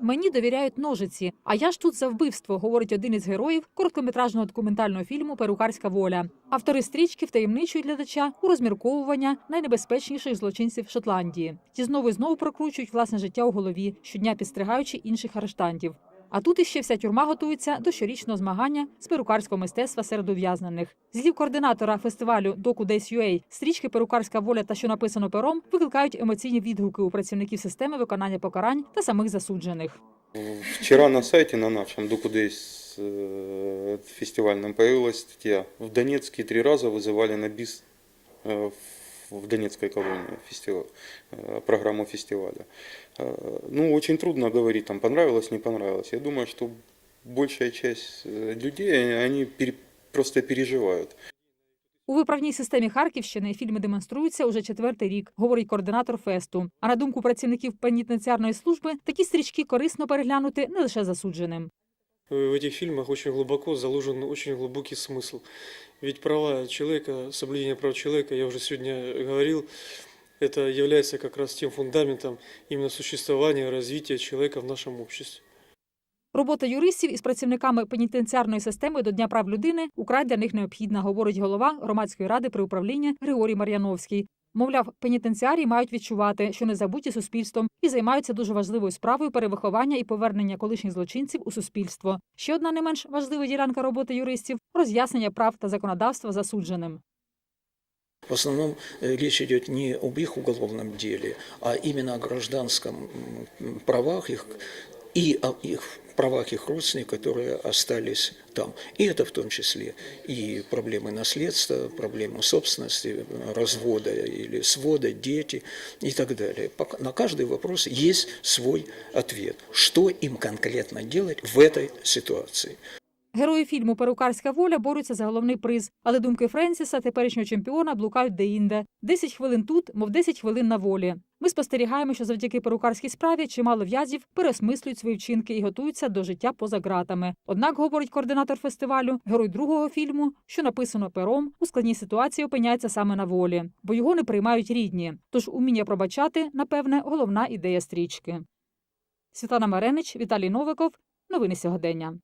Мені довіряють ножиці. А я ж тут за вбивство, говорить один із героїв короткометражного документального фільму Перукарська воля. Автори стрічки втаємничують глядача у розмірковування найнебезпечніших злочинців Шотландії. Ті знову і знову прокручують власне життя у голові, щодня підстригаючи інших арештантів. А тут іще вся тюрма готується до щорічного змагання з перукарського мистецтва серед ув'язнених. З слів координатора фестивалю Доку Days UA, стрічки Перукарська воля та що написано пером викликають емоційні відгуки у працівників системи виконання покарань та самих засуджених. Вчера на сайте на нашем Докудейс э, фестивальном появилась статья. В Донецке три раза вызывали на бис э, в Донецкой колонии фестиваль, э, программу фестиваля. Э, Ну, очень трудно говорить, там понравилось, не понравилось. Я думаю, что большая часть э, людей, они пере- просто переживают. У виправній системі Харківщини фільми демонструються уже четвертий рік, говорить координатор фесту. А на думку працівників пенітенціарної служби, такі стрічки корисно переглянути не лише засудженим. В этих фильмах очень глубоко заложен очень глубокий смысл. Ведь права человека, соблюдение прав человека, я уже сегодня говорил, это является как раз тем фундаментом именно существования, развития человека в нашем обществе. Робота юристів із працівниками пенітенціарної системи до Дня прав людини украй для них необхідна, говорить голова громадської ради при управлінні Григорій Мар'яновський. Мовляв, пенітенціарії мають відчувати, що не забуті суспільством, і займаються дуже важливою справою перевиховання і повернення колишніх злочинців у суспільство. Ще одна не менш важлива ділянка роботи юристів роз'яснення прав та законодавства засудженим. В основном э, речь идет не об их уголовном деле, а именно о гражданском правах их и о их правах их родственников, которые остались там. И это в том числе и проблемы наследства, проблемы собственности, развода или свода, дети и так далее. Пока- На каждый вопрос есть свой ответ. Что им конкретно делать в этой ситуации? Герої фільму Перукарська воля борються за головний приз, але думки Френсіса, теперішнього чемпіона, блукають деінде. 10 хвилин тут, мов 10 хвилин на волі. Ми спостерігаємо, що завдяки перукарській справі чимало в'язів переосмислюють свої вчинки і готуються до життя поза ґратами. Однак, говорить координатор фестивалю, герой другого фільму, що написано пером, у складній ситуації опиняється саме на волі, бо його не приймають рідні. Тож уміння пробачати, напевне, головна ідея стрічки. Світлана Маренич, Віталій Новиков. Новини сьогодення.